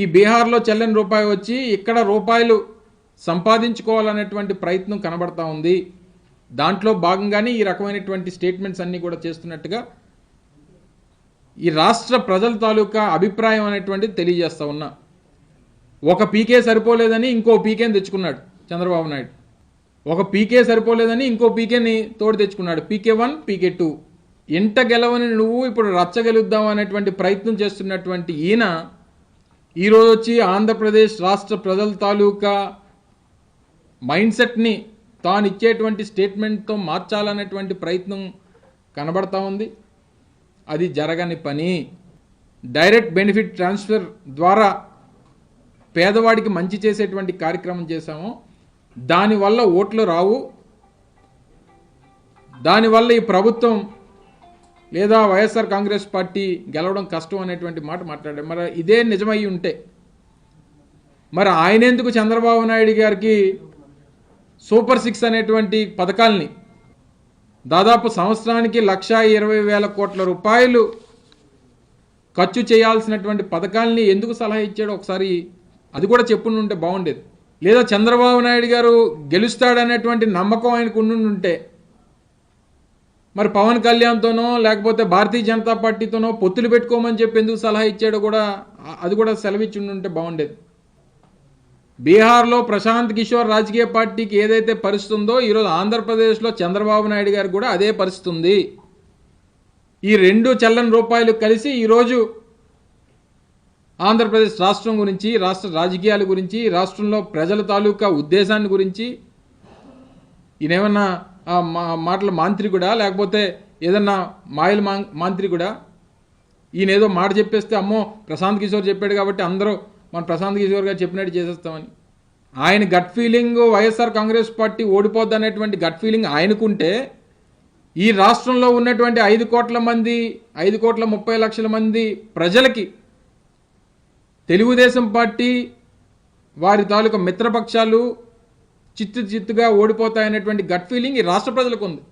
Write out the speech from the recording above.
ఈ బీహార్లో చెల్లని రూపాయి వచ్చి ఇక్కడ రూపాయలు సంపాదించుకోవాలనేటువంటి ప్రయత్నం కనబడతా ఉంది. దాంట్లో భాగంగానే ఈ రకమైనటువంటి స్టేట్మెంట్స్ అన్నీ కూడా చేస్తున్నట్టుగా ఈ రాష్ట్ర ప్రజల తాలూకా అభిప్రాయం అనేటువంటిది తెలియజేస్తా ఉన్నా. ఒక పీకే సరిపోలేదని ఇంకో పీకేని తెచ్చుకున్నాడు చంద్రబాబు నాయుడు. ఒక పీకే సరిపోలేదని ఇంకో పీకేని తోడు తెచ్చుకున్నాడు. PK one PK two. ఇంట గెలవని నువ్వు ఇప్పుడు రచ్చగలుద్దాం అనేటువంటి ప్రయత్నం చేస్తున్నటువంటి ఈయన ఈరోజు వచ్చి ఆంధ్రప్రదేశ్ రాష్ట్ర ప్రజల తాలూకా మైండ్ సెట్ని తాను ఇచ్చేటువంటి స్టేట్మెంట్తో మార్చాలనేటువంటి ప్రయత్నం కనబడతా ఉంది. అది జరగని పని. డైరెక్ట్ బెనిఫిట్ ట్రాన్స్ఫర్ ద్వారా పేదవాడికి మంచి చేసేటువంటి కార్యక్రమం చేశాము. దానివల్ల ఓట్లు రావు. దానివల్ల ఈ ప్రభుత్వం లేదా వైఎస్ఆర్ కాంగ్రెస్ పార్టీ గెలవడం కష్టం అనేటువంటి మాట మాట్లాడారు మరి ఇదే నిజమై ఉంటే మరి ఆయన ఎందుకు చంద్రబాబు నాయుడు గారికి సూపర్ సిక్స్ అనేటువంటి పథకాల్ని దాదాపు సంవత్సరానికి లక్షా ఇరవై వేల కోట్ల రూపాయలు ఖర్చు చేయాల్సినటువంటి పథకాల్ని ఎందుకు సలహా ఇచ్చాడో ఒకసారి అది కూడా చెప్పుండి ఉంటే బాగుండేది. లేదా చంద్రబాబు నాయుడు గారు గెలుస్తాడనేటువంటి నమ్మకం ఆయనకు ఉండుంటే మరి పవన్ కళ్యాణ్తోనో లేకపోతే భారతీయ జనతా పార్టీతోనో పొత్తులు పెట్టుకోమని చెప్పి ఎందుకు సలహా ఇచ్చాడో కూడా అది కూడా సెలవిచ్చి ఉంటే బాగుండేది. బీహార్లో ప్రశాంత్ కిషోర్ రాజకీయ పార్టీకి ఏదైతే పరిస్థితి ఉందో ఈరోజు ఆంధ్రప్రదేశ్లో చంద్రబాబు నాయుడు గారు కూడా అదే పరిస్థితి ఉంది ఈ రెండు చల్లని రూపాయలు కలిసి ఈరోజు ఆంధ్రప్రదేశ్ రాష్ట్రం గురించి రాష్ట్ర రాజకీయాల గురించి రాష్ట్రంలో ప్రజల తాలూకా ఉద్దేశాన్ని గురించి ఈయనేమన్నా ఆ, మా- మాటల మాంత్రికుడా? లేకపోతే ఏదన్నా మాయల మా మాంత్రికుడా? ఈయన ఏదో మాట చెప్పేస్తే అమ్మో ప్రశాంత్ కిషోర్ చెప్పాడు కాబట్టి అందరూ మన ప్రశాంత్ కిషోర్ గారు చెప్పినట్టు చేసేస్తామని. ఆయన gut feeling YSR Congress party ఓడిపోద్ది అనేటువంటి గట్ ఫీలింగ్ ఆయనకుంటే ఈ రాష్ట్రంలో ఉన్నటువంటి ఐదు కోట్ల మంది ఐదు కోట్ల ముప్పై లక్షల మంది ప్రజలకి తెలుగుదేశం పార్టీ వారి తాలూకా మిత్రపక్షాలు చిత్తు చిత్తుగా ఓడిపోతాయనేటువంటి గట్ ఫీలింగ్ ఈ రాష్ట్ర ప్రజలకు ఉంది.